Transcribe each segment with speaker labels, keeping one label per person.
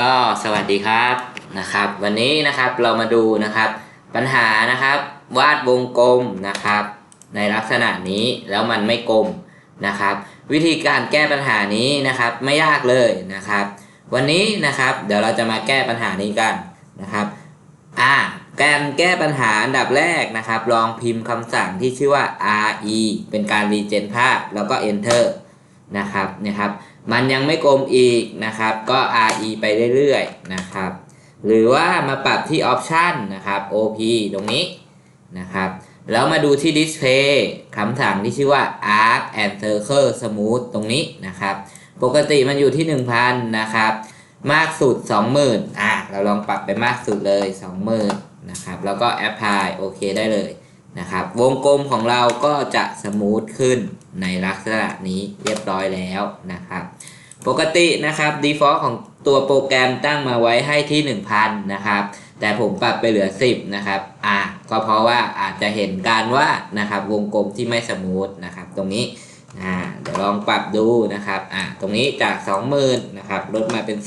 Speaker 1: ก็สวัสดีครับนะครับ วันนี้นะครับเรามาดูนะครับ ปัญหานะครับ วาดวงกลมนะครับ ในลักษณะนี้แล้วมันไม่กลมนะครับ วิธีการแก้ปัญหานี้นะครับไม่ยากเลยนะครับ วันนี้นะครับเดี๋ยวเราจะมาแก้ปัญหานี้กันนะครับอ่าการแก้ปัญหาอันดับแรกนะครับ ลองพิมพ์คำสั่งที่ชื่อว่า re เป็นการรีเจนภาพแล้วก็ enter นะครับนี่ยครับ มันยังไม่กลมอีกนะครับ ก็ re ไปเรื่อยๆนะครับ หรือว่ามาปรับที่ option นะครับ op ตรงนี้นะครับ แล้วมาดูที่ display คำสั่งที่ชื่อว่า arc and circle smooth ตรงนี้นะครับ ปกติมันอยู่ที่ 1000 นะครับ มากสุด 20,000อะ เราลองปรับไปมากสุดเลย 20,000นะครับ แล้วก็ apply โอเคได้เลย นะครับ วงกลมของเราก็จะสมูทขึ้นในลักษณะนี้เรียบร้อยแล้วนะครับ ปกตินะครับ default ของตัวโปรแกรมตั้งมาไว้ให้ที่ 1000 นะครับ แต่ผมปรับไปเหลือ 10 นะครับ อะก็เพราะว่าอาจจะเห็นการว่านะครับ วงกลมที่ไม่สมูทนะครับ ตรงนี้อ่าเดี๋ยวลองปรับดูนะครับอ่าตรงนี้จาก 20,000นะครับลดมาเป็น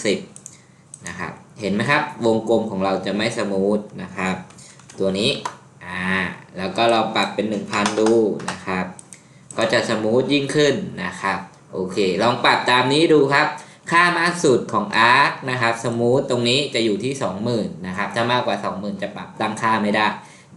Speaker 1: 10 นะครับ เห็นไหมครับ วงกลมของเราจะไม่สมูทนะครับ ตัวนี้ อ่าแล้วก็เราปรับเป็น 1,000 ดูนะครับ ก็จะสมูทยิ่งขึ้นนะครับโอเค ลองปรับตามนี้ดูครับ ค่ามากสุดของ arc นะครับสมูทตรงนี้จะอยู่ที่ 20,000นะครับถ้ามากกว่า 20,000 จะปรับตั้งค่าไม่ได้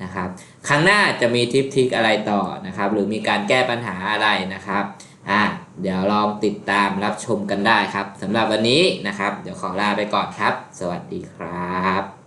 Speaker 1: นะครับครั้งหน้าจะมีทิปทิกอะไรต่อนะครับ หรือมีการแก้ปัญหาอะไรนะครับอ่าเดี๋ยวลองติดตามรับชมกันได้ครับสำหรับวันนี้นะครับ เดี๋ยวขอลาไปก่อนครับ สวัสดีครับ